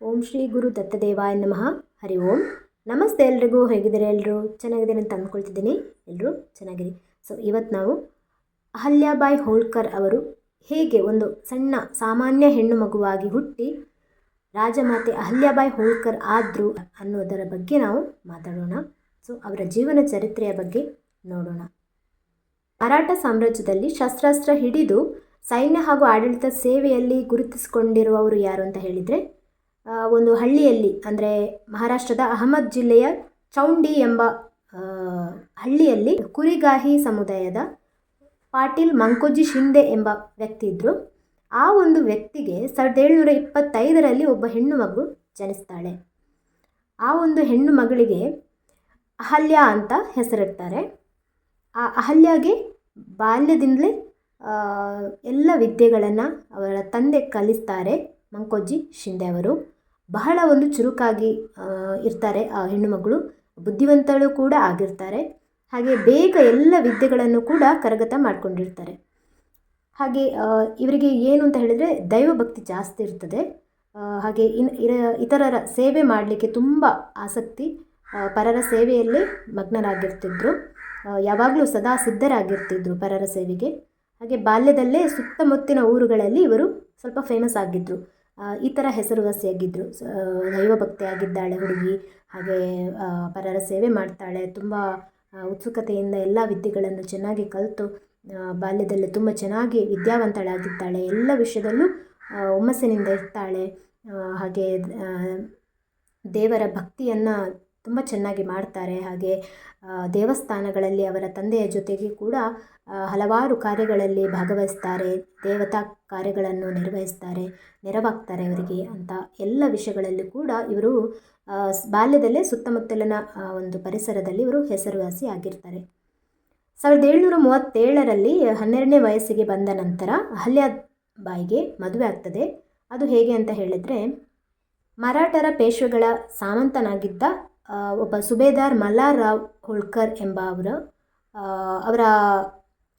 ಓಂ ಶ್ರೀ ಗುರು ದತ್ತದೇವಾಯ ನಮಃ. ಹರಿ ಓಂ. ನಮಸ್ತೆ ಎಲ್ರಿಗೂ. ಹೇಗಿದ್ದಾರೆ ಎಲ್ಲರೂ ಚೆನ್ನಾಗಿದ್ದೀರಿ ಅಂತ ಅಂದ್ಕೊಳ್ತಿದ್ದೀನಿ. ಎಲ್ಲರೂ ಚೆನ್ನಾಗಿರಿ. ಸೊ ಇವತ್ತು ನಾವು ಅಹಲ್ಯಾಬಾಯಿ ಹೋಳ್ಕರ್ ಅವರು ಹೇಗೆ ಒಂದು ಸಣ್ಣ ಸಾಮಾನ್ಯ ಹೆಣ್ಣು ಮಗುವಾಗಿ ಹುಟ್ಟಿ ರಾಜಮಾತೆ ಅಹಲ್ಯಾಬಾಯಿ ಹೋಳ್ಕರ್ ಆದರು ಅನ್ನೋದರ ಬಗ್ಗೆ ನಾವು ಮಾತಾಡೋಣ. ಸೊ ಅವರ ಜೀವನ ಚರಿತ್ರೆಯ ಬಗ್ಗೆ ನೋಡೋಣ. ಮರಾಠ ಸಾಮ್ರಾಜ್ಯದಲ್ಲಿ ಶಸ್ತ್ರಾಸ್ತ್ರ ಹಿಡಿದು ಸೈನ್ಯ ಹಾಗೂ ಆಡಳಿತ ಸೇವೆಯಲ್ಲಿ ಗುರುತಿಸಿಕೊಂಡಿರುವವರು ಯಾರು ಅಂತ ಹೇಳಿದರೆ ಒಂದು ಹಳ್ಳಿಯಲ್ಲಿ, ಅಂದರೆ ಮಹಾರಾಷ್ಟ್ರದ ಅಹಮದ್ ಜಿಲ್ಲೆಯ ಚೌಂಡಿ ಎಂಬ ಹಳ್ಳಿಯಲ್ಲಿ ಕುರಿಗಾಹಿ ಸಮುದಾಯದ ಪಾಟೀಲ್ ಮಂಕೋಜಿ ಶಿಂದೆ ಎಂಬ ವ್ಯಕ್ತಿ ಇದ್ದರು ಆ ಒಂದು ವ್ಯಕ್ತಿಗೆ ಸಾವಿರದ ಏಳ್ನೂರ ಇಪ್ಪತ್ತೈದರಲ್ಲಿ ಒಬ್ಬ ಹೆಣ್ಣು ಮಗು ಜನಿಸ್ತಾಳೆ. ಆ ಒಂದು ಹೆಣ್ಣು ಮಗಳಿಗೆ ಅಹಲ್ಯ ಅಂತ ಹೆಸರಿಡ್ತಾರೆ. ಆ ಅಹಲ್ಯಾಗೆ ಬಾಲ್ಯದಿಂದಲೇ ಎಲ್ಲ ವಿದ್ಯೆಗಳನ್ನು ಅವರ ತಂದೆ ಕಲಿಸ್ತಾರೆ ಮಂಕೋಜಿ ಶಿಂದೆ ಅವರು. ಬಹಳ ಒಂದು ಚುರುಕಾಗಿ ಇರ್ತಾರೆ ಆ ಹೆಣ್ಣು ಮಗಳು. ಬುದ್ಧಿವಂತಳು ಕೂಡ ಆಗಿರ್ತಾರೆ. ಹಾಗೆ ಬೇಗ ಎಲ್ಲ ವಿದ್ಯೆಗಳನ್ನು ಕೂಡ ಕರಗತ ಮಾಡಿಕೊಂಡಿರ್ತಾರೆ. ಹಾಗೆ ಇವರಿಗೆ ಏನು ಅಂತ ಹೇಳಿದರೆ ದೈವಭಕ್ತಿ ಜಾಸ್ತಿ ಇರ್ತದೆ. ಹಾಗೆ ಇನ್ ಇತರರ ಸೇವೆ ಮಾಡಲಿಕ್ಕೆ ತುಂಬ ಆಸಕ್ತಿ ಪರರ ಸೇವೆಯಲ್ಲಿ ಮಗ್ನರಾಗಿರ್ತಿದ್ರು. ಯಾವಾಗಲೂ ಸದಾ ಸಿದ್ಧರಾಗಿರ್ತಿದ್ರು ಪರರ ಸೇವೆಗೆ. ಹಾಗೆ ಬಾಲ್ಯದಲ್ಲೇ ಸುತ್ತಮುತ್ತಿನ ಊರುಗಳಲ್ಲಿ ಇವರು ಸ್ವಲ್ಪ ಫೇಮಸ್ ಆಗಿದ್ದರು ಈ ಥರ ಹೆಸರುವಾಸಿಯಾಗಿದ್ದರು ಸ- ಭಕ್ತಿಯಾಗಿದ್ದಾಳೆ ಹುಡುಗಿ, ಹಾಗೆ ಪರರ ಸೇವೆ ಮಾಡ್ತಾಳೆ. ತುಂಬ ಉತ್ಸುಕತೆಯಿಂದ ಎಲ್ಲ ವಿದ್ಯೆಗಳನ್ನು ಚೆನ್ನಾಗಿ ಕಲಿತು ಬಾಲ್ಯದಲ್ಲಿ ತುಂಬ ಚೆನ್ನಾಗಿ ವಿದ್ಯಾವಂತಳಾಗಿದ್ದಾಳೆ. ಎಲ್ಲ ವಿಷಯದಲ್ಲೂ ಹುಮ್ಮಸ್ಸಿನಿಂದ ಇರ್ತಾಳೆ. ಹಾಗೆ ದೇವರ ಭಕ್ತಿಯನ್ನು ತುಂಬ ಚೆನ್ನಾಗಿ ಮಾಡ್ತಾರೆ. ಹಾಗೆ ದೇವಸ್ಥಾನಗಳಲ್ಲಿ ಅವರ ತಂದೆಯ ಜೊತೆಗೆ ಕೂಡ ಹಲವಾರು ಕಾರ್ಯಗಳಲ್ಲಿ ಭಾಗವಹಿಸ್ತಾರೆ. ದೇವತಾ ಕಾರ್ಯಗಳನ್ನು ನಿರ್ವಹಿಸ್ತಾರೆ, ನೆರವಾಗ್ತಾರೆ ಅವರಿಗೆ ಅಂತ ಎಲ್ಲ ವಿಷಯಗಳಲ್ಲಿ ಕೂಡ ಇವರು ಬಾಲ್ಯದಲ್ಲೇ ಸುತ್ತಮುತ್ತಲಿನ ಒಂದು ಪರಿಸರದಲ್ಲಿ ಇವರು ಹೆಸರುವಾಸಿ ಆಗಿರ್ತಾರೆ. ಸಾವಿರದ ಏಳ್ನೂರ ಮೂವತ್ತೇಳರಲ್ಲಿ ಹನ್ನೆರಡನೇ ವಯಸ್ಸಿಗೆ ಬಂದ ನಂತರ ಅಹಲ್ಯಾಬಾಯಿಗೆ ಮದುವೆ ಆಗ್ತದೆ. ಅದು ಹೇಗೆ ಅಂತ ಹೇಳಿದರೆ, ಮರಾಠರ ಪೇಶ್ವೆಗಳ ಸಾಮಂತನಾಗಿದ್ದ ಒಬ್ಬ ಸುಬೇದಾರ್ ಮಲ್ಲಾರಾವ್ ಹೋಳ್ಕರ್ ಎಂಬ ಅವರ ಅವರ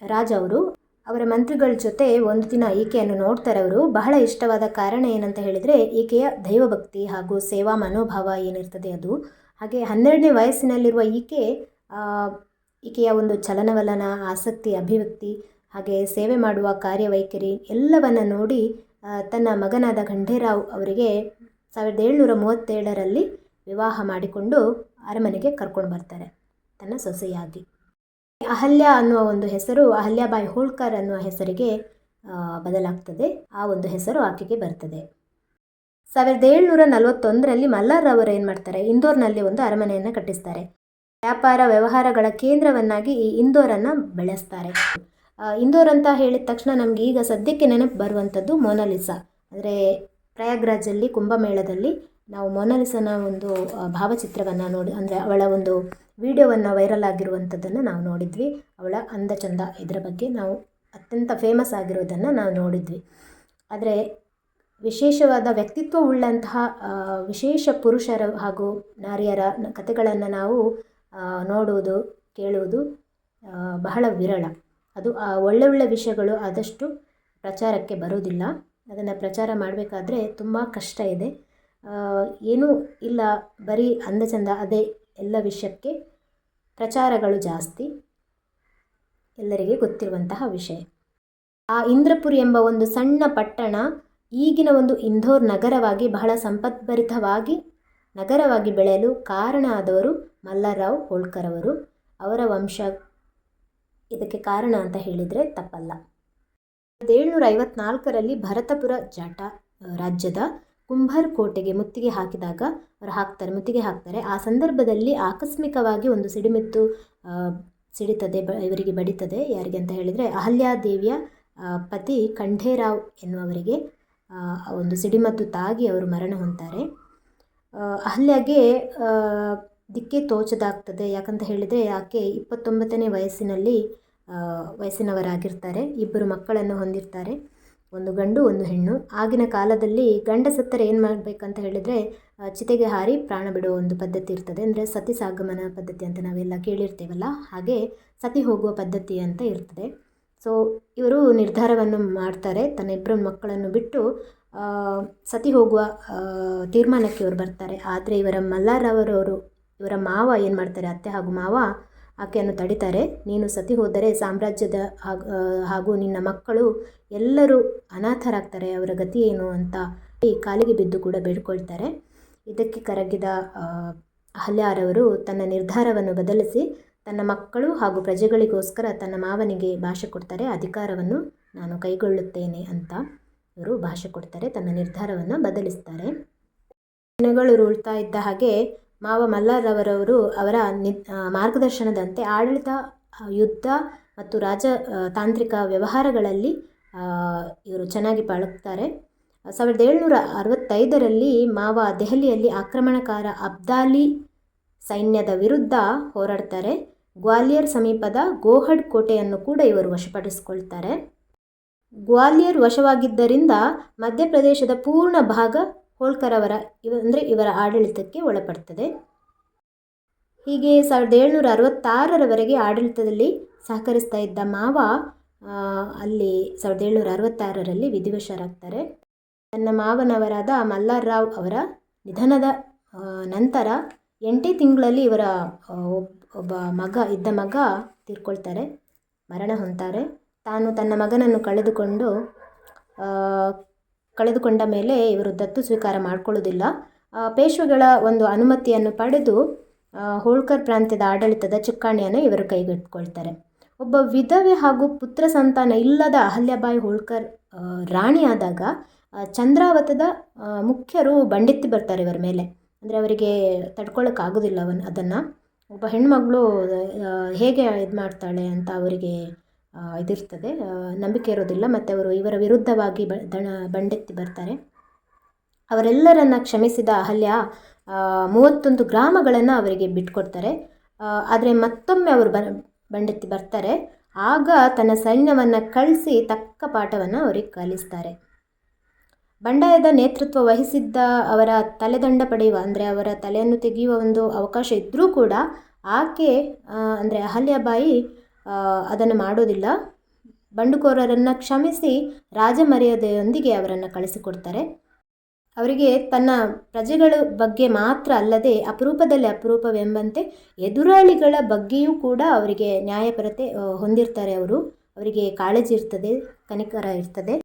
ರಾಜ ಅವರು, ಅವರ ಮಂತ್ರಿಗಳ ಜೊತೆ ಒಂದು ದಿನ ಈಕೆಯನ್ನು ನೋಡ್ತಾರೆ ಅವರು. ಬಹಳ ಇಷ್ಟವಾದ ಕಾರಣ ಏನಂತ ಹೇಳಿದರೆ, ಈಕೆಯ ದೈವಭಕ್ತಿ ಹಾಗೂ ಸೇವಾ ಮನೋಭಾವ ಏನಿರ್ತದೆ ಅದು. ಹಾಗೆ ಹನ್ನೆರಡನೇ ವಯಸ್ಸಿನಲ್ಲಿರುವ ಈಕೆ ಈಕೆಯ ಒಂದು ಚಲನವಲನ, ಆಸಕ್ತಿ, ಅಭಿವ್ಯಕ್ತಿ, ಹಾಗೆ ಸೇವೆ ಮಾಡುವ ಕಾರ್ಯವೈಖರಿ ಎಲ್ಲವನ್ನು ನೋಡಿ ತನ್ನ ಮಗನಾದ ಖಂಡೇರಾವ್ ಅವರಿಗೆ ಸಾವಿರದ ಏಳ್ನೂರ ಮೂವತ್ತೇಳರಲ್ಲಿ ವಿವಾಹ ಮಾಡಿಕೊಂಡು ಅರಮನೆಗೆ ಕರ್ಕೊಂಡು ಬರ್ತಾರೆ. ತನ್ನ ಸೊಸೆಯಾಗಿ. ಅಹಲ್ಯ ಅನ್ನುವ ಒಂದು ಹೆಸರು, ಅಹಲ್ಯಾಬಾಯಿ ಹೋಳ್ಕರ್ ಅನ್ನುವ ಹೆಸರಿಗೆ ಬದಲಾಗ್ತದೆ. ಆ ಒಂದು ಹೆಸರು ಆಕೆಗೆ ಬರ್ತದೆ. ಸಾವಿರದ ಏಳ್ನೂರ ನಲವತ್ತೊಂದರಲ್ಲಿ ಮಲ್ಲಾರವರು ಏನು ಮಾಡ್ತಾರೆ? ಇಂದೋರ್ನಲ್ಲಿ ಒಂದು ಅರಮನೆಯನ್ನು ಕಟ್ಟಿಸ್ತಾರೆ. ವ್ಯಾಪಾರ ವ್ಯವಹಾರಗಳ ಕೇಂದ್ರವನ್ನಾಗಿ ಈ ಇಂದೋರನ್ನು ಬೆಳೆಸ್ತಾರೆ. ಇಂದೋರ್ ಅಂತ ಹೇಳಿದ ತಕ್ಷಣ ನಮಗೆ ಈಗ ಸದ್ಯಕ್ಕೆ ನೆನಪು ಬರುವಂಥದ್ದು ಮೊನಾಲಿಸಾ ಅಂದರೆ ಪ್ರಯಾಗ್ರಾಜಲ್ಲಿ, ಕುಂಭಮೇಳದಲ್ಲಿ ನಾವು ಮೊನಾಲಿಸನ ಒಂದು ಭಾವಚಿತ್ರವನ್ನು ನೋಡಿ, ಅಂದರೆ ಅವಳ ಒಂದು ವಿಡಿಯೋವನ್ನು ವೈರಲ್ ಆಗಿರುವಂಥದ್ದನ್ನು ನಾವು ನೋಡಿದ್ವಿ. ಅವಳ ಅಂದ ಚಂದ ಇದರ ಬಗ್ಗೆ ನಾವು ಅತ್ಯಂತ ಫೇಮಸ್ ಆಗಿರೋದನ್ನು ನಾವು ನೋಡಿದ್ವಿ. ಆದರೆ ವಿಶೇಷವಾದ ವ್ಯಕ್ತಿತ್ವ ಉಳ್ಳಂತಹ ವಿಶೇಷ ಪುರುಷರ ಹಾಗೂ ನಾರಿಯರ ಕಥೆಗಳನ್ನು ನಾವು ನೋಡುವುದು, ಕೇಳುವುದು ಬಹಳ ವಿರಳ. ಅದು, ಆ, ಒಳ್ಳೆ ಒಳ್ಳೆ ವಿಷಯಗಳು ಆದಷ್ಟು ಪ್ರಚಾರಕ್ಕೆ ಬರೋದಿಲ್ಲ ಅದನ್ನು ಪ್ರಚಾರ ಮಾಡಬೇಕಾದ್ರೆ ತುಂಬ ಕಷ್ಟ ಇದೆ. ಏನೂ ಇಲ್ಲ, ಬರೀ ಅಂದ ಚಂದ ಅದೇ ಎಲ್ಲ ವಿಷಯಕ್ಕೆ ಪ್ರಚಾರಗಳು ಜಾಸ್ತಿ. ಎಲ್ಲರಿಗೆ ಗೊತ್ತಿರುವಂತಹ ವಿಷಯ. ಆ ಇಂದ್ರಪುರಿ ಎಂಬ ಒಂದು ಸಣ್ಣ ಪಟ್ಟಣ ಈಗಿನ ಒಂದು ಇಂದೋರ್ ನಗರವಾಗಿ ಬಹಳ ಸಂಪದ್ಭರಿತವಾಗಿ ನಗರವಾಗಿ ಬೆಳೆಯಲು ಕಾರಣ ಆದವರು ಮಲ್ಲರಾವ್ ಹೋಳ್ಕರ್ ಅವರು. ಅವರ ವಂಶ ಇದಕ್ಕೆ ಕಾರಣ ಅಂತ ಹೇಳಿದರೆ ತಪ್ಪಲ್ಲ. ಸಾವಿರದ ಏಳ್ನೂರ ಐವತ್ನಾಲ್ಕರಲ್ಲಿ ಭರತಪುರ ಜಾಟ ರಾಜ್ಯದ ಕುಂಭರ್ ಕೋಟೆಗೆ ಮುತ್ತಿಗೆ ಹಾಕಿದಾಗ ಅವರು ಹಾಕ್ತಾರೆ ಮುತ್ತಿಗೆ ಹಾಕ್ತಾರೆ. ಆ ಸಂದರ್ಭದಲ್ಲಿ ಆಕಸ್ಮಿಕವಾಗಿ ಒಂದು ಸಿಡಿಮಿತ್ತು ಸಿಡಿತದೆ ಬ ಇವರಿಗೆ ಬಡಿತದೆ. ಯಾರಿಗೆ ಅಂತ ಹೇಳಿದರೆ ಅಹಲ್ಯಾದೇವಿಯ ಪತಿ ಆ, ಆ ಒಂದು ಸಿಡಿಮದ್ದು ತಾಗಿ ಅವರು ಮರಣ ಹೊಂತಾರೆ ಅಹಲ್ಯಾಗೆ ದಿಕ್ಕೆ ತೋಚದಾಗ್ತದೆ. ಯಾಕಂತ ಹೇಳಿದರೆ ಆಕೆ ಇಪ್ಪತ್ತೊಂಬತ್ತನೇ ವಯಸ್ಸಿನಲ್ಲಿ ವಯಸ್ಸಿನವರಾಗಿರ್ತಾರೆ. ಇಬ್ಬರು ಮಕ್ಕಳನ್ನು ಹೊಂದಿರ್ತಾರೆ. ಒಂದು ಗಂಡು, ಒಂದು ಹೆಣ್ಣು. ಆಗಿನ ಕಾಲದಲ್ಲಿ ಗಂಡ ಸತ್ತರೆ ಏನು ಮಾಡಬೇಕಂತ ಹೇಳಿದರೆ ಚಿತೆಗೆ ಹಾರಿ ಪ್ರಾಣ ಬಿಡುವ ಒಂದು ಪದ್ಧತಿ ಇರ್ತದೆ. ಅಂದರೆ ಸತಿ ಸಾಗಮನ ಪದ್ಧತಿ ಅಂತ ನಾವೆಲ್ಲ ಕೇಳಿರ್ತೇವಲ್ಲ, ಹಾಗೆ ಸತಿ ಹೋಗುವ ಪದ್ಧತಿ ಅಂತ ಇರ್ತದೆ. ಸೊ ಇವರು ನಿರ್ಧಾರವನ್ನು ಮಾಡ್ತಾರೆ. ತನ್ನ ಇಬ್ಬರು ಮಕ್ಕಳನ್ನು ಬಿಟ್ಟು ಸತಿ ಹೋಗುವ ತೀರ್ಮಾನಕ್ಕೆ ಇವರು ಬರ್ತಾರೆ. ಆದರೆ ಇವರ ಮಲ್ಲಾರವರವರು, ಇವರ ಮಾವ ಏನು ಮಾಡ್ತಾರೆ? ಅತ್ತೆ ಹಾಗೂ ಮಾವ ಆಕೆಯನ್ನು ತಡಿತಾರೆ. ನೀನು ಸತಿ ಹೋದರೆ ಸಾಮ್ರಾಜ್ಯದ ಹಾಗೂ ನಿನ್ನ ಮಕ್ಕಳು ಎಲ್ಲರೂ ಅನಾಥರಾಗ್ತಾರೆ. ಅವರ ಗತಿ ಏನು ಅಂತ ಈ ಕಾಲಿಗೆ ಬಿದ್ದು ಕೂಡ ಬೇಡ್ಕೊಳ್ತಾರೆ. ಇದಕ್ಕೆ ಕರಗಿದ ಹಲ್ಯಾರವರು ತನ್ನ ನಿರ್ಧಾರವನ್ನು ಬದಲಿಸಿ ತನ್ನ ಮಕ್ಕಳು ಹಾಗೂ ಪ್ರಜೆಗಳಿಗೋಸ್ಕರ ತನ್ನ ಮಾವನಿಗೆ ಭಾಷೆ ಕೊಡ್ತಾರೆ. ಅಧಿಕಾರವನ್ನು ನಾನು ಕೈಗೊಳ್ಳುತ್ತೇನೆ ಅಂತ ಇವರು ಭಾಷೆ ಕೊಡ್ತಾರೆ. ತನ್ನ ನಿರ್ಧಾರವನ್ನು ಬದಲಿಸ್ತಾರೆ. ದಿನಗಳು ರೂಳ್ತಾ ಇದ್ದ ಹಾಗೆ ಮಾವ ಮಲ್ಲಾರವರವರು ಅವರ ನಿ ಮಾರ್ಗದರ್ಶನದಂತೆ ಆಡಳಿತ ಯುದ್ಧ ಮತ್ತು ರಾಜ ತಾಂತ್ರಿಕ ವ್ಯವಹಾರಗಳಲ್ಲಿ ಇವರು ಚೆನ್ನಾಗಿ ಪಳಗ್ತಾರೆ ಸಾವಿರದ ಏಳ್ನೂರ ಅರವತ್ತೈದರಲ್ಲಿ ಮಾವ ದೆಹಲಿಯಲ್ಲಿ ಆಕ್ರಮಣಕಾರ ಅಬ್ದಾಲಿ ಸೈನ್ಯದ ವಿರುದ್ಧ ಹೋರಾಡ್ತಾರೆ. ಗ್ವಾಲಿಯರ್ ಸಮೀಪದ ಗೋಹಡ್ ಕೋಟೆಯನ್ನು ಕೂಡ ಇವರು ವಶಪಡಿಸಿಕೊಳ್ತಾರೆ. ಗ್ವಾಲಿಯರ್ ವಶವಾಗಿದ್ದರಿಂದ ಮಧ್ಯಪ್ರದೇಶದ ಪೂರ್ಣ ಭಾಗ ಹೋಳ್ಕರ್ ಅವರ ಇವ, ಅಂದರೆ ಇವರ ಆಡಳಿತಕ್ಕೆ ಒಳಪಡ್ತದೆ. ಹೀಗೆ ಸಾವಿರದ ಏಳ್ನೂರ ಅರವತ್ತಾರರವರೆಗೆ ಆಡಳಿತದಲ್ಲಿ ಸಹಕರಿಸ್ತಾ ಇದ್ದ ಮಾವ ಅಲ್ಲಿ ಸಾವಿರದ ಏಳ್ನೂರ ಅರವತ್ತಾರರಲ್ಲಿ ವಿಧಿವಶರಾಗ್ತಾರೆ. ತನ್ನ ಮಾವನವರಾದ ಮಲ್ಲಾರ್ರಾವ್ ಅವರ ನಿಧನದ ನಂತರ ಎಂಟೇ ತಿಂಗಳಲ್ಲಿ ಇವರ ಒಬ್ಬ ಮಗ, ಇದ್ದ ಮಗ ತೀರ್ಕೊಳ್ತಾರೆ, ಮರಣ ಹೊಂತಾರೆ ತಾನು ತನ್ನ ಮಗನನ್ನು ಕಳೆದುಕೊಂಡು ಕಳೆದುಕೊಂಡ ಮೇಲೆ ಇವರು ದತ್ತು ಸ್ವೀಕಾರ ಮಾಡಿಕೊಳ್ಳೋದಿಲ್ಲ ಪೇಶ್ವೆಗಳ ಒಂದು ಅನುಮತಿಯನ್ನು ಪಡೆದು ಹೋಳ್ಕರ್ ಪ್ರಾಂತ್ಯದ ಆಡಳಿತದ ಚುಕ್ಕಾಣಿಯನ್ನು ಇವರು ಕೈಗೆಟ್ಕೊಳ್ತಾರೆ ಒಬ್ಬ ವಿಧವೆ ಹಾಗೂ ಪುತ್ರ ಸಂತಾನ ಇಲ್ಲದ ಅಹಲ್ಯಬಾಯಿ ಹೋಳ್ಕರ್ ರಾಣಿಯಾದಾಗ ಚಂದ್ರಾವತದ ಮುಖ್ಯರು ಬಂಡೆತ್ತಿ ಬರ್ತಾರೆ ಇವರ ಮೇಲೆ. ಅಂದರೆ ಅವರಿಗೆ ತಡ್ಕೊಳ್ಳೋಕ್ಕಾಗೋದಿಲ್ಲ ಅವನ್ ಅದನ್ನು. ಒಬ್ಬ ಹೆಣ್ಮಗಳು ಹೇಗೆ ಇದು ಮಾಡ್ತಾಳೆ ಅಂತ ಅವರಿಗೆ ಇದಿರ್ತದೆ. ನಂಬಿಕೆ ಇರೋದಿಲ್ಲ. ಮತ್ತು ಅವರು ಇವರ ವಿರುದ್ಧವಾಗಿ ಬ, ದಣ, ಬಂಡೆತ್ತಿ ಬರ್ತಾರೆ. ಅವರೆಲ್ಲರನ್ನ ಕ್ಷಮಿಸಿದ ಅಹಲ್ಯ ಮೂವತ್ತೊಂದು ಗ್ರಾಮಗಳನ್ನು ಅವರಿಗೆ ಬಿಟ್ಕೊಡ್ತಾರೆ. ಆದರೆ ಮತ್ತೊಮ್ಮೆ ಅವರು ಬಂಡೆತ್ತಿ ಬರ್ತಾರೆ. ಆಗ ತನ್ನ ಸೈನ್ಯವನ್ನು ಕಳಿಸಿ ತಕ್ಕ ಪಾಠವನ್ನು ಅವರಿಗೆ ಕಲಿಸ್ತಾರೆ. ಬಂಡಾಯದ ನೇತೃತ್ವ ವಹಿಸಿದ್ದ ಅವರ ತಲೆದಂಡ ಪಡೆಯುವ, ಅಂದರೆ ಅವರ ತಲೆಯನ್ನು ತೆಗೆಯುವ ಒಂದು ಅವಕಾಶ ಇದ್ದರೂ ಕೂಡ ಆಕೆ ಅಂದರೆ ಅಹಲ್ಯಾಬಾಯಿ ಅದನ್ನು ಮಾಡೋದಿಲ್ಲ. ಬಂಡುಕೋರರನ್ನು ಕ್ಷಮಿಸಿ ರಾಜಮರ್ಯಾದೆಯೊಂದಿಗೆ ಅವರನ್ನು ಕಳಿಸಿಕೊಡ್ತಾರೆ. ಅವರಿಗೆ ತನ್ನ ಪ್ರಜೆಗಳ ಬಗ್ಗೆ ಮಾತ್ರ ಅಲ್ಲದೆ ಅಪರೂಪದಲ್ಲಿ ಅಪರೂಪವೆಂಬಂತೆ ಎದುರಾಳಿಗಳ ಬಗ್ಗೆಯೂ ಕೂಡ ಅವರಿಗೆ ನ್ಯಾಯಪರತೆ ಹೊಂದಿರ್ತಾರೆ ಅವರು. ಅವರಿಗೆ ಕಾಳಜಿ ಇರ್ತದೆ, ಕನಿಕರ ಇರ್ತದೆ.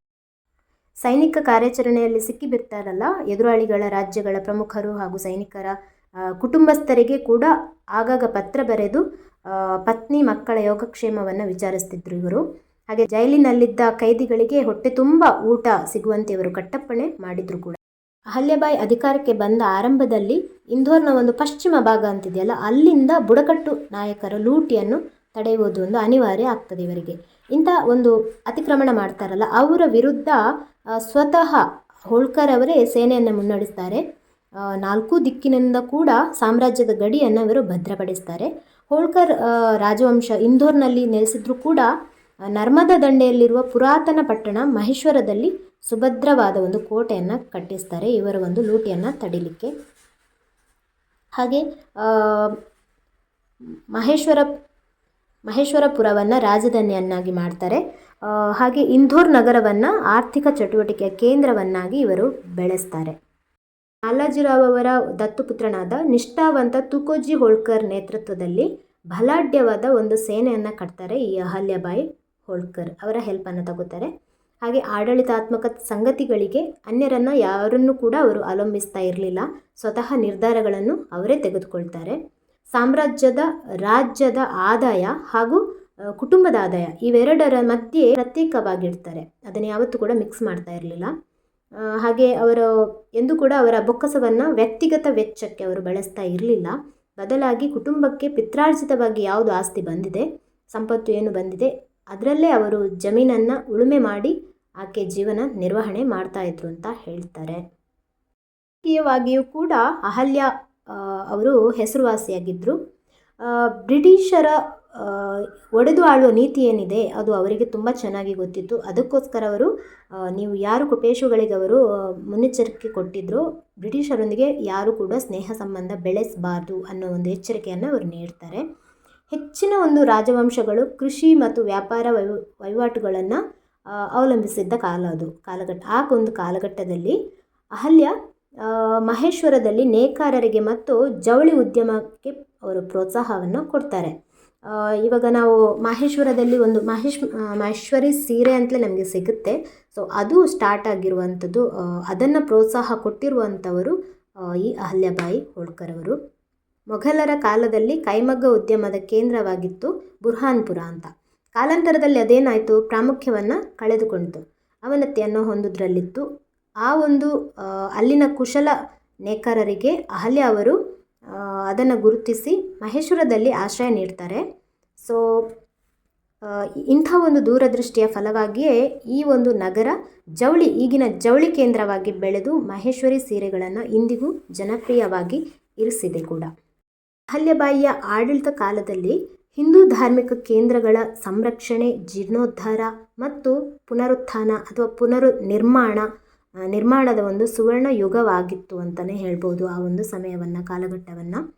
ಸೈನಿಕ ಕಾರ್ಯಾಚರಣೆಯಲ್ಲಿ ಸಿಕ್ಕಿಬಿರ್ತಾರಲ್ಲ ಎದುರಾಳಿಗಳ ರಾಜ್ಯಗಳ ಪ್ರಮುಖರು ಹಾಗೂ ಸೈನಿಕರ ಕುಟುಂಬಸ್ಥರಿಗೆ ಕೂಡ ಆಗಾಗ ಪತ್ರ ಬರೆದು ಪತ್ನಿ ಮಕ್ಕಳ ಯೋಗಕ್ಷೇಮವನ್ನು ವಿಚಾರಿಸ್ತಿದ್ರು ಇವರು. ಹಾಗೆ ಜೈಲಿನಲ್ಲಿದ್ದ ಕೈದಿಗಳಿಗೆ ಹೊಟ್ಟೆ ತುಂಬ ಊಟ ಸಿಗುವಂತೆ ಇವರು ಕಟ್ಟಪ್ಪಣೆ ಮಾಡಿದ್ರು ಕೂಡ. ಅಹಲ್ಯಬಾಯಿ ಅಧಿಕಾರಕ್ಕೆ ಬಂದ ಆರಂಭದಲ್ಲಿ ಇಂದೋರ್ನ ಒಂದು ಪಶ್ಚಿಮ ಭಾಗ ಅಂತಿದೆಯಲ್ಲ, ಅಲ್ಲಿಂದ ಬುಡಕಟ್ಟು ನಾಯಕರ ಲೂಟಿಯನ್ನು ತಡೆಯುವುದು ಒಂದು ಅನಿವಾರ್ಯ ಆಗ್ತದೆ ಇವರಿಗೆ. ಇಂಥ ಒಂದು ಅತಿಕ್ರಮಣ ಮಾಡ್ತಾರಲ್ಲ, ಅವರ ವಿರುದ್ಧ ಸ್ವತಃ ಹೋಳ್ಕರ್ ಅವರೇ ಸೇನೆಯನ್ನು ಮುನ್ನಡೆಸ್ತಾರೆ. ನಾಲ್ಕು ದಿಕ್ಕಿನಿಂದ ಕೂಡ ಸಾಮ್ರಾಜ್ಯದ ಗಡಿಯನ್ನು ಇವರು ಭದ್ರಪಡಿಸ್ತಾರೆ. ಹೋಳ್ಕರ್ ರಾಜವಂಶ ಇಂದೋರ್ನಲ್ಲಿ ನೆಲೆಸಿದ್ರು ಕೂಡ ನರ್ಮದಾ ದಂಡೆಯಲ್ಲಿರುವ ಪುರಾತನ ಪಟ್ಟಣ ಮಹೇಶ್ವರದಲ್ಲಿ ಸುಭದ್ರವಾದ ಒಂದು ಕೋಟೆಯನ್ನು ಕಟ್ಟಿಸ್ತಾರೆ. ಇವರ ಒಂದು ಲೂಟಿಯನ್ನು ತಡಿಲಿಕ್ಕೆ. ಹಾಗೆ ಮಹೇಶ್ವರ, ಮಹೇಶ್ವರಪುರವನ್ನು ರಾಜಧಾನಿಯನ್ನಾಗಿ ಮಾಡ್ತಾರೆ. ಹಾಗೆ ಇಂದೋರ್ ನಗರವನ್ನು ಆರ್ಥಿಕ ಚಟುವಟಿಕೆಯ ಕೇಂದ್ರವನ್ನಾಗಿ ಇವರು ಬೆಳೆಸ್ತಾರೆ. ಬಾಲಾಜಿರಾವ್ ಅವರ ದತ್ತುಪುತ್ರನಾದ ನಿಷ್ಠಾವಂತ ತುಕೋಜಿ ಹೋಳ್ಕರ್ ನೇತೃತ್ವದಲ್ಲಿ ಬಲಾಢ್ಯವಾದ ಒಂದು ಸೇನೆಯನ್ನು ಕಟ್ತಾರೆ ಈ ಅಹಲ್ಯಬಾಯಿ ಹೋಳ್ಕರ್. ಅವರ ಹೆಲ್ಪನ್ನು ತಗೋತಾರೆ. ಹಾಗೆ ಆಡಳಿತಾತ್ಮಕ ಸಂಗತಿಗಳಿಗೆ ಅನ್ಯರನ್ನು ಯಾರನ್ನು ಕೂಡ ಅವರು ಅವಲಂಬಿಸ್ತಾ ಇರಲಿಲ್ಲ. ಸ್ವತಃ ನಿರ್ಧಾರಗಳನ್ನು ಅವರೇ ತೆಗೆದುಕೊಳ್ತಾರೆ. ಸಾಮ್ರಾಜ್ಯದ ರಾಜ್ಯದ ಆದಾಯ ಹಾಗೂ ಕುಟುಂಬದ ಆದಾಯ ಇವೆರಡರ ಮಧ್ಯೆ ಪ್ರತ್ಯೇಕವಾಗಿಡ್ತಾರೆ ಅದನ್ನು ಯಾವತ್ತೂ ಕೂಡ ಮಿಕ್ಸ್ ಮಾಡ್ತಾ ಇರಲಿಲ್ಲ. ಹಾಗೆ ಅವರು ಎಂದು ಕೂಡ ಅವರ ಬೊಕ್ಕಸವನ್ನು ವ್ಯಕ್ತಿಗತ ವೆಚ್ಚಕ್ಕೆ ಅವರು ಬಳಸ್ತಾ ಇರಲಿಲ್ಲ. ಬದಲಾಗಿ ಕುಟುಂಬಕ್ಕೆ ಪಿತ್ರಾರ್ಜಿತವಾಗಿ ಯಾವುದು ಆಸ್ತಿ ಬಂದಿದೆ, ಸಂಪತ್ತು ಏನು ಬಂದಿದೆ, ಅದರಲ್ಲೇ ಅವರು ಜಮೀನನ್ನು ಉಳುಮೆ ಮಾಡಿ ಆಕೆ ಜೀವನ ನಿರ್ವಹಣೆ ಮಾಡ್ತಾ ಇದ್ರು ಅಂತ ಹೇಳ್ತಾರೆ. ರಾಜಕೀಯವಾಗಿಯೂ ಕೂಡ ಅಹಲ್ಯ ಅವರು ಹೆಸರುವಾಸಿಯಾಗಿದ್ದರು ಬ್ರಿಟಿಷರ ಒಡೆದು ಆಳುವ ನೀತಿ ಏನಿದೆ ಅದು ಅವರಿಗೆ ತುಂಬ ಚೆನ್ನಾಗಿ ಗೊತ್ತಿತ್ತು. ಅದಕ್ಕೋಸ್ಕರ ಅವರು ನೀವು ಯಾರು ಕುಪೇಶುಗಳಿಗೆ ಅವರು ಆ, ಮುನ್ನೆಚ್ಚರಿಕೆ ಕೊಟ್ಟಿದ್ರು ಬ್ರಿಟಿಷರೊಂದಿಗೆ ಯಾರು ಕೂಡ ಸ್ನೇಹ ಸಂಬಂಧ ಬೆಳೆಸಬಾರ್ದು ಅನ್ನೋ ಒಂದು ಎಚ್ಚರಿಕೆಯನ್ನು ಅವರು ನೀಡ್ತಾರೆ. ಹೆಚ್ಚಿನ ಒಂದು ರಾಜವಂಶಗಳು ಕೃಷಿ ಮತ್ತು ವ್ಯಾಪಾರ ವಹಿವಾಟುಗಳನ್ನು ಅವಲಂಬಿಸಿದ್ದ ಕಾಲ ಅದು ಕಾಲಘಟ್ಟ ಆ ಒಂದು ಕಾಲಘಟ್ಟದಲ್ಲಿ ಅಹಲ್ಯ ಮಹೇಶ್ವರದಲ್ಲಿ ನೇಕಾರರಿಗೆ ಮತ್ತು ಜವಳಿ ಉದ್ಯಮಕ್ಕೆ ಅವರು ಪ್ರೋತ್ಸಾಹವನ್ನು ಕೊಡ್ತಾರೆ. ಇವಾಗ ನಾವು ಮಹೇಶ್ವರದಲ್ಲಿ ಒಂದು ಮಹೇಶ್ ಮಹೇಶ್ವರಿ ಸೀರೆ ಅಂತಲೇ ನಮಗೆ ಸಿಗುತ್ತೆ. ಸೊ ಅದು ಸ್ಟಾರ್ಟ್ ಆಗಿರುವಂಥದ್ದು. ಅದನ್ನು ಪ್ರೋತ್ಸಾಹ ಕೊಟ್ಟಿರುವಂಥವರು ಈ ಅಹಲ್ಯಬಾಯಿ ಹೋಳ್ಕರ್ ಅವರು ಮೊಘಲರ ಕಾಲದಲ್ಲಿ ಕೈಮಗ್ಗ ಉದ್ಯಮದ ಕೇಂದ್ರವಾಗಿತ್ತು ಬುರ್ಹಾನ್ಪುರ ಅಂತ. ಕಾಲಾಂತರದಲ್ಲಿ ಅದೇನಾಯಿತು? ಪ್ರಾಮುಖ್ಯವನ್ನು ಕಳೆದುಕೊಂಡಿತು. ಅವನತಿಯನ್ನು ಹೊಂದುದ್ರಲ್ಲಿತ್ತು. ಆ ಒಂದು ಅಲ್ಲಿನ ಕುಶಲ ನೇಕಾರರಿಗೆ ಅಹಲ್ಯ ಅವರು ಅದನ್ನು ಗುರುತಿಸಿ ಮಹೇಶ್ವರದಲ್ಲಿ ಆಶ್ರಯ ನೀಡ್ತಾರೆ. ಸೊ ಇಂಥ ಒಂದು ದೂರದೃಷ್ಟಿಯ ಫಲವಾಗಿಯೇ ಈ ಒಂದು ನಗರ ಜವಳಿ, ಈಗಿನ ಜವಳಿ ಕೇಂದ್ರವಾಗಿ ಬೆಳೆದು ಮಹೇಶ್ವರಿ ಸೀರೆಗಳನ್ನು ಇಂದಿಗೂ ಜನಪ್ರಿಯವಾಗಿ ಇರಿಸಿದೆ ಕೂಡ. ಅಹಲ್ಯಬಾಯಿಯ ಆಡಳಿತ ಕಾಲದಲ್ಲಿ ಹಿಂದೂ ಧಾರ್ಮಿಕ ಕೇಂದ್ರಗಳ ಸಂರಕ್ಷಣೆ, ಜೀರ್ಣೋದ್ಧಾರ ಮತ್ತು ಪುನರುತ್ಥಾನ ಅಥವಾ ಪುನರು ನಿರ್ಮಾಣ ನಿರ್ಮಾಣದ ಒಂದು ಸುವರ್ಣ ಯುಗವಾಗಿತ್ತು ಅಂತಲೇ ಹೇಳ್ಬೋದು ಆ ಒಂದು ಸಮಯವನ್ನು, ಕಾಲಘಟ್ಟವನ್ನು.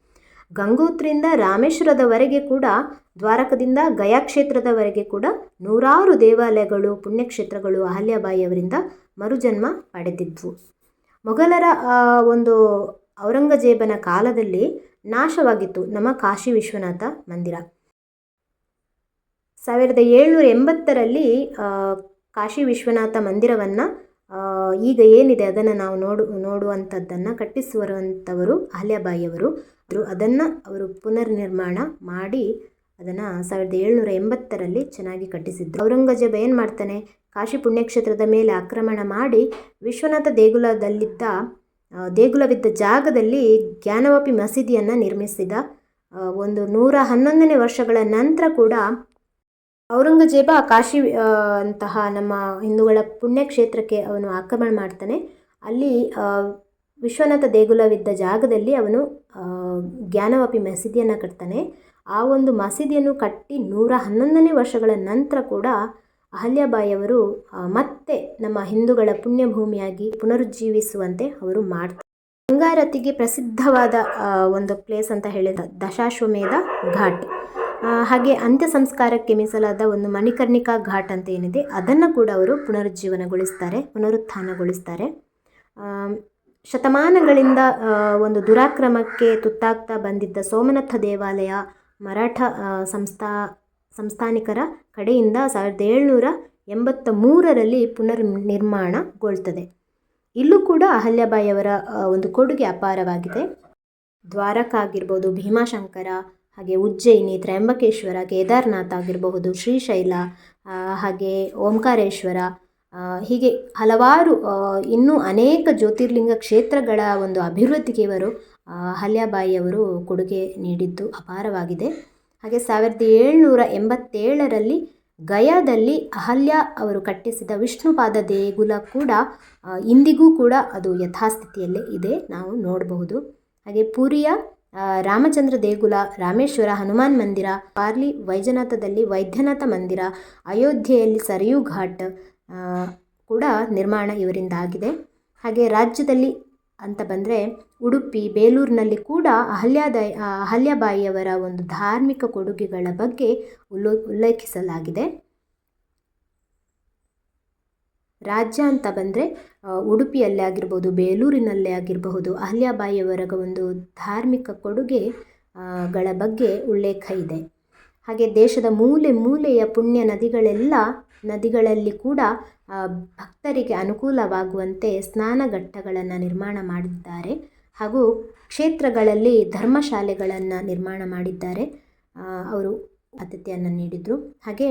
ಗಂಗೋತ್ರಿಯಿಂದ ರಾಮೇಶ್ವರದವರೆಗೆ ಕೂಡ, ದ್ವಾರಕದಿಂದ ಗಯಾ ಕ್ಷೇತ್ರದವರೆಗೆ ಕೂಡ ನೂರಾರು ದೇವಾಲಯಗಳು, ಪುಣ್ಯಕ್ಷೇತ್ರಗಳು ಅಹಲ್ಯಬಾಯಿಯವರಿಂದ ಮರುಜನ್ಮ ಪಡೆದಿದ್ವು. ಮೊಘಲರ ಒಂದು ಔರಂಗಜೇಬನ ಕಾಲದಲ್ಲಿ ನಾಶವಾಗಿತ್ತು ನಮ್ಮ ಕಾಶಿ ವಿಶ್ವನಾಥ ಮಂದಿರ. ಸಾವಿರದ ಏಳ್ನೂರ ಎಂಬತ್ತರಲ್ಲಿ ಕಾಶಿ ವಿಶ್ವನಾಥ ಮಂದಿರವನ್ನು ಈಗ ಏನಿದೆ ಅದನ್ನು ನಾವು ನೋಡು, ನೋಡುವಂಥದ್ದನ್ನು ಕಟ್ಟಿಸುವಂಥವರು ಅಹಲ್ಯಬಾಯಿಯವರು. ಅದನ್ನು ಅವರು ಪುನರ್ನಿರ್ಮಾಣ ಮಾಡಿ ಅದನ್ನು ಸಾವಿರದ ಏಳ್ನೂರ ಎಂಬತ್ತರಲ್ಲಿ ಚೆನ್ನಾಗಿ ಕಟ್ಟಿಸಿದ್ರು. ಔರಂಗಜೇಬ ಏನು ಮಾಡ್ತಾನೆ? ಕಾಶಿ ಪುಣ್ಯಕ್ಷೇತ್ರದ ಮೇಲೆ ಆಕ್ರಮಣ ಮಾಡಿ ವಿಶ್ವನಾಥ ದೇಗುಲದಲ್ಲಿದ್ದ ದೇಗುಲವಿದ್ದ ಜಾಗದಲ್ಲಿ ಜ್ಞಾನವಾಪಿ ಮಸೀದಿಯನ್ನು ನಿರ್ಮಿಸಿದ ಒಂದು ನೂರ ಹನ್ನೊಂದನೇ ವರ್ಷಗಳ ನಂತರ ಕೂಡ ಔರಂಗಜೇಬ ಕಾಶಿ ಅಂತಹ ನಮ್ಮ ಹಿಂದೂಗಳ ಪುಣ್ಯಕ್ಷೇತ್ರಕ್ಕೆ ಅವನು ಆಕ್ರಮಣ ಮಾಡ್ತಾನೆ. ಅಲ್ಲಿ ವಿಶ್ವನಾಥ ದೇಗುಲವಿದ್ದ ಜಾಗದಲ್ಲಿ ಅವನು ಜ್ಞಾನವಾಪಿ ಮಸೀದಿಯನ್ನು ಕಟ್ತಾನೆ. ಆ ಒಂದು ಮಸೀದಿಯನ್ನು ಕಟ್ಟಿ ನೂರ ಹನ್ನೊಂದನೇ ವರ್ಷಗಳ ನಂತರ ಕೂಡ ಅಹಲ್ಯಾಬಾಯಿಯವರು ಮತ್ತೆ ನಮ್ಮ ಹಿಂದೂಗಳ ಪುಣ್ಯಭೂಮಿಯಾಗಿ ಪುನರುಜ್ಜೀವಿಸುವಂತೆ ಅವರು ಮಾಡ್ತಾರೆ ಗಂಗಾರತಿಗೆ ಪ್ರಸಿದ್ಧವಾದ ಒಂದು ಪ್ಲೇಸ್ ಅಂತ ಹೇಳಿದ ದಶಾಶ್ವಮೇಧ ಘಾಟ್. ಹಾಗೆ ಅಂತ್ಯ ಸಂಸ್ಕಾರಕ್ಕೆ ಮೀಸಲಾದ ಒಂದು ಮಣಿಕರ್ಣಿಕಾ ಘಾಟ್ ಅಂತ ಏನಿದೆ, ಅದನ್ನು ಕೂಡ ಅವರು ಪುನರುಜ್ಜೀವನಗೊಳಿಸ್ತಾರೆ, ಪುನರುತ್ಥಾನಗೊಳಿಸ್ತಾರೆ. ಶತಮಾನಗಳಿಂದ ಒಂದು ದುರಾಕ್ರಮಕ್ಕೆ ತುತ್ತಾಗ್ತಾ ಬಂದಿದ್ದ ಸೋಮನಾಥ ದೇವಾಲಯ ಮರಾಠ ಸಂಸ್ಥಾ, ಸಂಸ್ಥಾನಿಕರ ಕಡೆಯಿಂದ ಸಾವಿರದ ಏಳ್ನೂರ ಎಂಬತ್ತ ಮೂರರಲ್ಲಿ ಪುನರ್ ನಿರ್ಮಾಣಗೊಳ್ತದೆ ಇಲ್ಲೂ ಕೂಡ ಅಹಲ್ಯಬಾಯಿಯವರ ಒಂದು ಕೊಡುಗೆ ಅಪಾರವಾಗಿದೆ. ದ್ವಾರಕ ಆಗಿರ್ಬೋದು ಭೀಮಾಶಂಕರ ಹಾಗೆ ಉಜ್ಜಯಿನಿ ತ್ರಯಂಬಕೇಶ್ವರ ಕೇದಾರನಾಥ ಆಗಿರಬಹುದು, ಶ್ರೀಶೈಲ ಹಾಗೆ ಓಂಕಾರೇಶ್ವರ ಹೀಗೆ ಹಲವಾರು ಇನ್ನೂ ಅನೇಕ ಜ್ಯೋತಿರ್ಲಿಂಗ ಕ್ಷೇತ್ರಗಳ ಒಂದು ಅಭಿವೃದ್ಧಿಗೆ ಇವರು ಹಲ್ಯಾಬಾಯಿಯವರು ಕೊಡುಗೆ ನೀಡಿದ್ದು ಅಪಾರವಾಗಿದೆ. ಹಾಗೆ ಸಾವಿರದ ಏಳ್ನೂರ ಎಂಬತ್ತೇಳರಲ್ಲಿ ಗಯಾದಲ್ಲಿ ಅಹಲ್ಯ ಅವರು ಕಟ್ಟಿಸಿದ ವಿಷ್ಣುಪಾದ ದೇಗುಲ ಕೂಡ ಇಂದಿಗೂ ಕೂಡ ಅದು ಯಥಾಸ್ಥಿತಿಯಲ್ಲೇ ಇದೆ. ನಾವು ನೋಡಬಹುದು. ಹಾಗೆ ಪುರಿಯ ರಾಮಚಂದ್ರ ದೇಗುಲ, ರಾಮೇಶ್ವರ ಹನುಮಾನ್ ಮಂದಿರ, ಪಾರ್ಲಿ ವೈಜನಾಥದಲ್ಲಿ ವೈದ್ಯನಾಥ ಮಂದಿರ, ಅಯೋಧ್ಯೆಯಲ್ಲಿ ಸರಯೂ ಘಾಟ್ ಕೂಡ ನಿರ್ಮಾಣ ಇವರಿಂದ ಆಗಿದೆ ಹಾಗೆ ರಾಜ್ಯದಲ್ಲಿ ಅಂತ ಬಂದರೆ ಉಡುಪಿ, ಬೇಲೂರಿನಲ್ಲಿ ಕೂಡ ಅಹಲ್ಯಾದ ಅಹಲ್ಯಬಾಯಿಯವರ ಒಂದು ಧಾರ್ಮಿಕ ಕೊಡುಗೆಗಳ ಬಗ್ಗೆ ಉಲ್ಲೋ ಉಲ್ಲೇಖಿಸಲಾಗಿದೆ. ರಾಜ್ಯ ಅಂತ ಬಂದರೆ ಉಡುಪಿಯಲ್ಲೇ ಆಗಿರ್ಬೋದು, ಬೇಲೂರಿನಲ್ಲೇ ಆಗಿರಬಹುದು ಅಹಲ್ಯಾಬಾಯಿಯವರ ಒಂದು ಧಾರ್ಮಿಕ ಕೊಡುಗೆ ಗಳ ಬಗ್ಗೆ ಉಲ್ಲೇಖ ಇದೆ. ಹಾಗೆ ದೇಶದ ಮೂಲೆ ಮೂಲೆಯ ಪುಣ್ಯ ನದಿಗಳೆಲ್ಲ ನದಿಗಳಲ್ಲಿ ಕೂಡ ಭಕ್ತರಿಗೆ ಅನುಕೂಲವಾಗುವಂತೆ ಸ್ನಾನಘಟ್ಟಗಳನ್ನು ನಿರ್ಮಾಣ ಮಾಡಿದ್ದಾರೆ. ಹಾಗೂ ಕ್ಷೇತ್ರಗಳಲ್ಲಿ ಧರ್ಮಶಾಲೆಗಳನ್ನು ನಿರ್ಮಾಣ ಮಾಡಿದ್ದಾರೆ. ಅವರು ಆದ್ಯತೆಯನ್ನು ನೀಡಿದರು. ಹಾಗೆ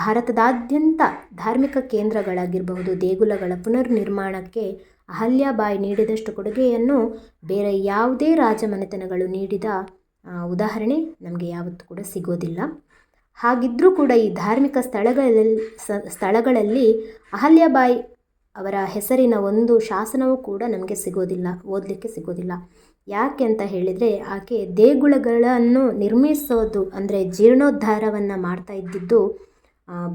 ಭಾರತದಾದ್ಯಂತ ಧಾರ್ಮಿಕ ಕೇಂದ್ರಗಳಾಗಿರಬಹುದು, ದೇಗುಲಗಳ ಪುನರ್ನಿರ್ಮಾಣಕ್ಕೆ ಅಹಲ್ಯಾಬಾಯಿ ನೀಡಿದಷ್ಟು ಕೊಡುಗೆಯನ್ನು ಬೇರೆ ಯಾವುದೇ ರಾಜಮನೆತನಗಳು ನೀಡಿದ ಉದಾಹರಣೆ ನಮಗೆ ಯಾವತ್ತೂ ಕೂಡ ಸಿಗೋದಿಲ್ಲ. ಹಾಗಿದ್ದರೂ ಕೂಡ ಈ ಧಾರ್ಮಿಕ ಸ್ಥಳಗಳಲ್ಲಿ ಸ್ಥಳಗಳಲ್ಲಿ ಅಹಲ್ಯಾಬಾಯಿ ಅವರ ಹೆಸರಿನ ಒಂದು ಶಾಸನವೂ ಕೂಡ ನಮಗೆ ಸಿಗೋದಿಲ್ಲ, ಓದಲಿಕ್ಕೆ ಸಿಗೋದಿಲ್ಲ. ಯಾಕೆ ಅಂತ ಹೇಳಿದರೆ ಆಕೆ ದೇಗುಲಗಳನ್ನು ನಿರ್ಮಿಸೋದು, ಅಂದರೆ ಜೀರ್ಣೋದ್ಧಾರವನ್ನು ಮಾಡ್ತಾ ಇದ್ದಿದ್ದು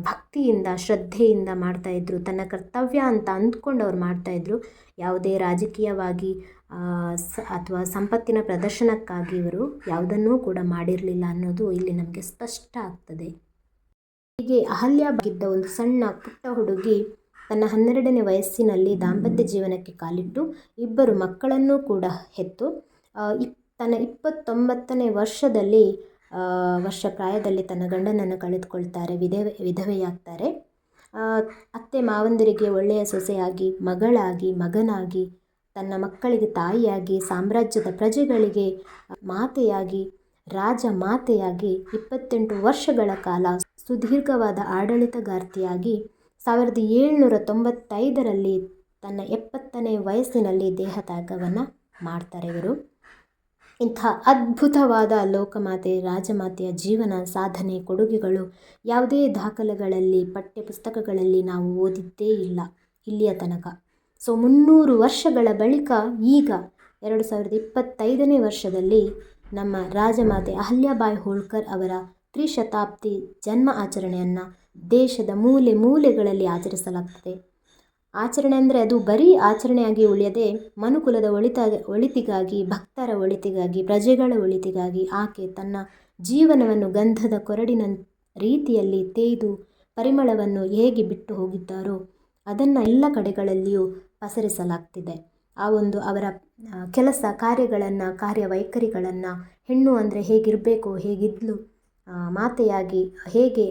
ಭಕ್ತಿಯಿಂದ, ಶ್ರದ್ಧೆಯಿಂದ ಮಾಡ್ತಾಯಿದ್ರು ತನ್ನ ಕರ್ತವ್ಯ ಅಂತ ಅಂದ್ಕೊಂಡು ಅವ್ರು ಮಾಡ್ತಾಯಿದ್ರು ಯಾವುದೇ ರಾಜಕೀಯವಾಗಿ ಸ, ಅಥವಾ ಸಂಪತ್ತಿನ ಪ್ರದರ್ಶನಕ್ಕಾಗಿ ಇವರು ಯಾವುದನ್ನೂ ಕೂಡ ಮಾಡಿರಲಿಲ್ಲ ಅನ್ನೋದು ಇಲ್ಲಿ ನಮಗೆ ಸ್ಪಷ್ಟ ಆಗ್ತದೆ. ಹೀಗೆ ಅಹಲ್ಯಾಬಾಗಿದ್ದ ಒಂದು ಸಣ್ಣ ಪುಟ್ಟ ಹುಡುಗಿ ತನ್ನ ಹನ್ನೆರಡನೇ ವಯಸ್ಸಿನಲ್ಲಿ ದಾಂಪತ್ಯ ಜೀವನಕ್ಕೆ ಕಾಲಿಟ್ಟು ಇಬ್ಬರು ಮಕ್ಕಳನ್ನು ಕೂಡ ಹೆತ್ತು. ಇಪ್ ತನ್ನ ಇಪ್ಪತ್ತೊಂಬತ್ತನೇ ವರ್ಷದಲ್ಲಿ ವರ್ಷ ಪ್ರಾಯದಲ್ಲಿ ತನ್ನ ಗಂಡನನ್ನು ಕಳೆದುಕೊಳ್ತಾರೆ, ವಿಧವೆ, ವಿಧವೆಯಾಗ್ತಾರೆ. ಅತ್ತೆ ಮಾವಂದಿರಿಗೆ ಒಳ್ಳೆಯ ಸೊಸೆಯಾಗಿ, ಮಗಳಾಗಿ, ಮಗನಾಗಿ, ತನ್ನ ಮಕ್ಕಳಿಗೆ ತಾಯಿಯಾಗಿ, ಸಾಮ್ರಾಜ್ಯದ ಪ್ರಜೆಗಳಿಗೆ ಮಾತೆಯಾಗಿ, ರಾಜ ಮಾತೆಯಾಗಿ ಇಪ್ಪತ್ತೆಂಟು ವರ್ಷಗಳ ಕಾಲ ಸುದೀರ್ಘವಾದ ಆಡಳಿತಗಾರ್ತಿಯಾಗಿ ಸಾವಿರದ ಏಳ್ನೂರ ತೊಂಬತ್ತೈದರಲ್ಲಿ ತನ್ನ ಎಪ್ಪತ್ತನೇ ವಯಸ್ಸಿನಲ್ಲಿ ದೇಹತ್ಯಾಗವನ್ನು ಮಾಡ್ತಾರೆ ಇವರು. ಇಂಥ ಅದ್ಭುತವಾದ ಲೋಕಮಾತೆ, ರಾಜಮಾತೆಯ ಜೀವನ ಸಾಧನೆ ಕೊಡುಗೆಗಳು ಯಾವುದೇ ದಾಖಲೆಗಳಲ್ಲಿ ಪಠ್ಯ ಪುಸ್ತಕಗಳಲ್ಲಿ ನಾವು ಓದಿದ್ದೇ ಇಲ್ಲ ಇಲ್ಲಿಯ ತನಕ. ಸೊ, ಮುನ್ನೂರು ವರ್ಷಗಳ ಬಳಿಕ ಈಗ ಎರಡು ಸಾವಿರದ ಇಪ್ಪತ್ತೈದನೇ ವರ್ಷದಲ್ಲಿ ನಮ್ಮ ರಾಜಮಾತೆ ಅಹಲ್ಯಾಬಾಯಿ ಹೋಳ್ಕರ್ ಅವರ ತ್ರಿಶತಾಬ್ದಿ ಜನ್ಮ ಆಚರಣೆಯನ್ನು ದೇಶದ ಮೂಲೆ ಮೂಲೆಗಳಲ್ಲಿ ಆಚರಿಸಲಾಗ್ತದೆ. ಆಚರಣೆ ಅಂದರೆ ಅದು ಬರೀ ಆಚರಣೆಯಾಗಿ ಉಳಿಯದೆ ಮನುಕುಲದ ಒಳಿತ, ಒಳಿತಿಗಾಗಿ, ಭಕ್ತರ ಒಳಿತಿಗಾಗಿ, ಪ್ರಜೆಗಳ ಒಳಿತಿಗಾಗಿ ಆಕೆ ತನ್ನ ಜೀವನವನ್ನು ಗಂಧದ ಕೊರಡಿನ ರೀತಿಯಲ್ಲಿ ತೇಯ್ದು ಪರಿಮಳವನ್ನು ಹೇಗೆ ಬಿಟ್ಟು ಹೋಗಿದ್ದಾರೋ ಅದನ್ನು ಎಲ್ಲ ಕಡೆಗಳಲ್ಲಿಯೂ ಪಸರಿಸಲಾಗ್ತಿದೆ. ಆ ಒಂದು ಅವರ ಕೆಲಸ ಕಾರ್ಯಗಳನ್ನು, ಕಾರ್ಯವೈಖರಿಗಳನ್ನು ಹೆಣ್ಣು ಅಂದರೆ ಹೇಗಿರಬೇಕು ಹೇಗಿದ್ಲು ಮಾತೆಯಾಗಿ, ಹೇಗೆ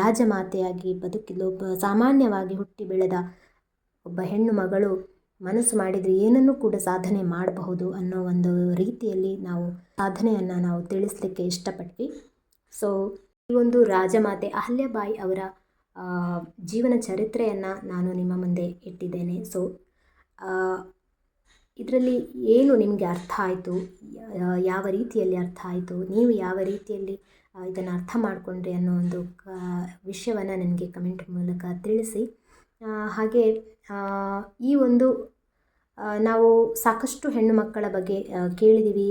ರಾಜಮಾತೆಯಾಗಿ ಬದುಕಿದ್ಲು ಒಬ್ಬ ಸಾಮಾನ್ಯವಾಗಿ ಹುಟ್ಟಿ ಬೆಳೆದ ಒಬ್ಬ ಹೆಣ್ಣು ಮಗಳು ಮನಸ್ಸು ಮಾಡಿದರೆ ಏನನ್ನೂ ಕೂಡ ಸಾಧನೆ ಮಾಡಬಹುದು ಅನ್ನೋ ಒಂದು ರೀತಿಯಲ್ಲಿ ನಾವು ಸಾಧನೆಯನ್ನು ನಾವು ತಿಳಿಸಲಿಕ್ಕೆ ಇಷ್ಟಪಟ್ವಿ. ಸೊ ಈ ಒಂದು ರಾಜಮಾತೆ ಅಹಲ್ಯಬಾಯಿ ಅವರ ಜೀವನ ಚರಿತ್ರೆಯನ್ನು ನಾನು ನಿಮ್ಮ ಮುಂದೆ ಇಟ್ಟಿದ್ದೇನೆ. ಸೊ ಇದರಲ್ಲಿ ಏನು ನಿಮಗೆ ಅರ್ಥ ಆಯಿತು? ಯಾವ ರೀತಿಯಲ್ಲಿ ಅರ್ಥ ಆಯಿತು? ನೀವು ಯಾವ ರೀತಿಯಲ್ಲಿ ಇದನ್ನು ಅರ್ಥ ಮಾಡಿಕೊಂಡ್ರಿ ಅನ್ನೋ ಒಂದು ವಿಷಯವನ್ನು ನನಗೆ ಕಮೆಂಟ್ ಮೂಲಕ ತಿಳಿಸಿ. ಹಾಗೆ ಈ ಒಂದು ನಾವು ಸಾಕಷ್ಟು ಹೆಣ್ಣು ಮಕ್ಕಳ ಬಗ್ಗೆ ಕೇಳಿದ್ದೀವಿ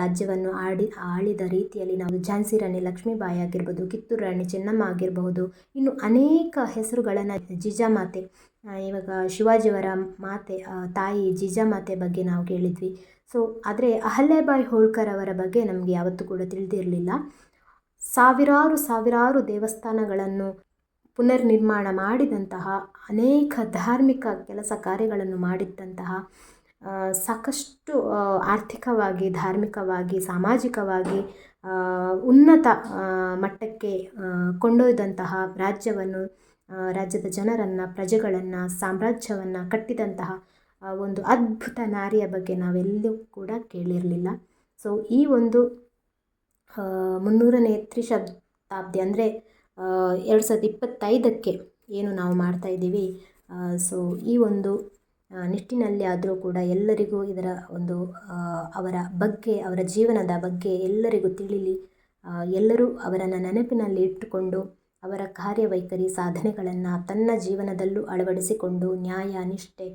ರಾಜ್ಯವನ್ನು ಆಡಿ, ಆಳಿದ ರೀತಿಯಲ್ಲಿ ನಾವು ಝಾನ್ಸಿ ರಾಣಿ ಲಕ್ಷ್ಮೀಬಾಯಿ ಆಗಿರ್ಬೋದು, ಕಿತ್ತೂರು ರಾಣಿ ಚೆನ್ನಮ್ಮ ಆಗಿರಬಹುದು, ಇನ್ನು ಅನೇಕ ಹೆಸರುಗಳನ್ನು ಜಿಜಾಮಾತೆ ಇವಾಗ ಶಿವಾಜಿಯವರ ಮಾತೆ ತಾಯಿ ಜಿಜಾಮಾತೆ ಬಗ್ಗೆ ನಾವು ಕೇಳಿದ್ವಿ. ಸೊ ಆದರೆ ಅಹಲ್ಯಾಬಾಯಿ ಹೋಳ್ಕರ್ ಅವರ ಬಗ್ಗೆ ನಮಗೆ ಯಾವತ್ತೂ ಕೂಡ ತಿಳಿದಿರಲಿಲ್ಲ. ಸಾವಿರಾರು ಸಾವಿರಾರು ದೇವಸ್ಥಾನಗಳನ್ನು ಪುನರ್ನಿರ್ಮಾಣ ಮಾಡಿದಂತಹ ಅನೇಕ ಧಾರ್ಮಿಕ ಕೆಲಸ ಕಾರ್ಯಗಳನ್ನು ಮಾಡಿದ್ದಂತಹ ಸಾಕಷ್ಟು ಆರ್ಥಿಕವಾಗಿ, ಧಾರ್ಮಿಕವಾಗಿ, ಸಾಮಾಜಿಕವಾಗಿ ಉನ್ನತ ಮಟ್ಟಕ್ಕೆ ಕೊಂಡೊಯ್ದಂತಹ ರಾಜ್ಯವನ್ನು ರಾಜ್ಯದ ಜನರನ್ನು, ಪ್ರಜೆಗಳನ್ನು, ಸಾಮ್ರಾಜ್ಯವನ್ನು ಕಟ್ಟಿದಂತಹ ಒಂದು ಅದ್ಭುತ ನಾರಿಯ ಬಗ್ಗೆ ನಾವೆಲ್ಲೂ ಕೂಡ ಕೇಳಿರಲಿಲ್ಲ. ಸೊ ಈ ಒಂದು ಮುನ್ನೂರನೇ ತ್ರಿಶತಾಬ್ದಿ ಅಂದರೆ ಎರಡು ಸಾವಿರದ ಇಪ್ಪತ್ತೈದಕ್ಕೆ ಏನು ನಾವು ಮಾಡ್ತಾಯಿದ್ದೀವಿ ಸೊ ಈ ಒಂದು ನಿಟ್ಟಿನಲ್ಲಿ ಆದರೂ ಕೂಡ ಎಲ್ಲರಿಗೂ ಇದರ ಒಂದು ಅವರ ಬಗ್ಗೆ, ಅವರ ಜೀವನದ ಬಗ್ಗೆ ಎಲ್ಲರಿಗೂ ತಿಳಿಲಿ. ಎಲ್ಲರೂ ಅವರನ್ನು ನೆನಪಿನಲ್ಲಿ ಇಟ್ಟುಕೊಂಡು, ಅವರ ಕಾರ್ಯವೈಖರಿ ಸಾಧನೆಗಳನ್ನು ತನ್ನ ಜೀವನದಲ್ಲೂ ಅಳವಡಿಸಿಕೊಂಡು ನ್ಯಾಯ, ನಿಷ್ಠೆ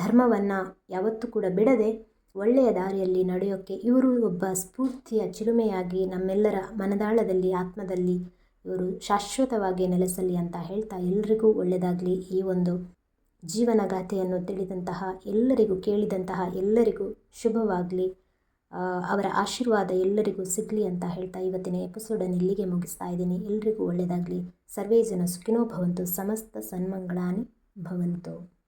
ಧರ್ಮವನ್ನು ಯಾವತ್ತೂ ಕೂಡ ಬಿಡದೆ ಒಳ್ಳೆಯ ದಾರಿಯಲ್ಲಿ ನಡೆಯೋಕ್ಕೆ ಇವರು ಒಬ್ಬ ಸ್ಫೂರ್ತಿಯ ಚಿಲುಮೆಯಾಗಿ ನಮ್ಮೆಲ್ಲರ ಮನದಾಳದಲ್ಲಿ, ಆತ್ಮದಲ್ಲಿ ಇವರು ಶಾಶ್ವತವಾಗಿ ನೆಲೆಸಲಿ ಅಂತ ಹೇಳ್ತಾ ಎಲ್ರಿಗೂ ಒಳ್ಳೆಯದಾಗಲಿ ಈ ಒಂದು ಜೀವನಗಾಥೆಯನ್ನು ತಿಳಿದಂತಹ ಎಲ್ಲರಿಗೂ, ಕೇಳಿದಂತಹ ಎಲ್ಲರಿಗೂ ಶುಭವಾಗಲಿ. ಅವರ ಆಶೀರ್ವಾದ ಎಲ್ಲರಿಗೂ ಸಿಗಲಿ ಅಂತ ಹೇಳ್ತಾ ಇವತ್ತಿನ ಎಪಿಸೋಡನ್ನು ಇಲ್ಲಿಗೆ ಮುಗಿಸ್ತಾ ಇದ್ದೀನಿ. ಎಲ್ರಿಗೂ ಒಳ್ಳೆಯದಾಗಲಿ ಸರ್ವೇ ಜನ ಸುಖಿನೋ ಭವಂತು, ಸಮಸ್ತ ಸನ್ಮಂಗಳಾನಿ ಭವಂತು.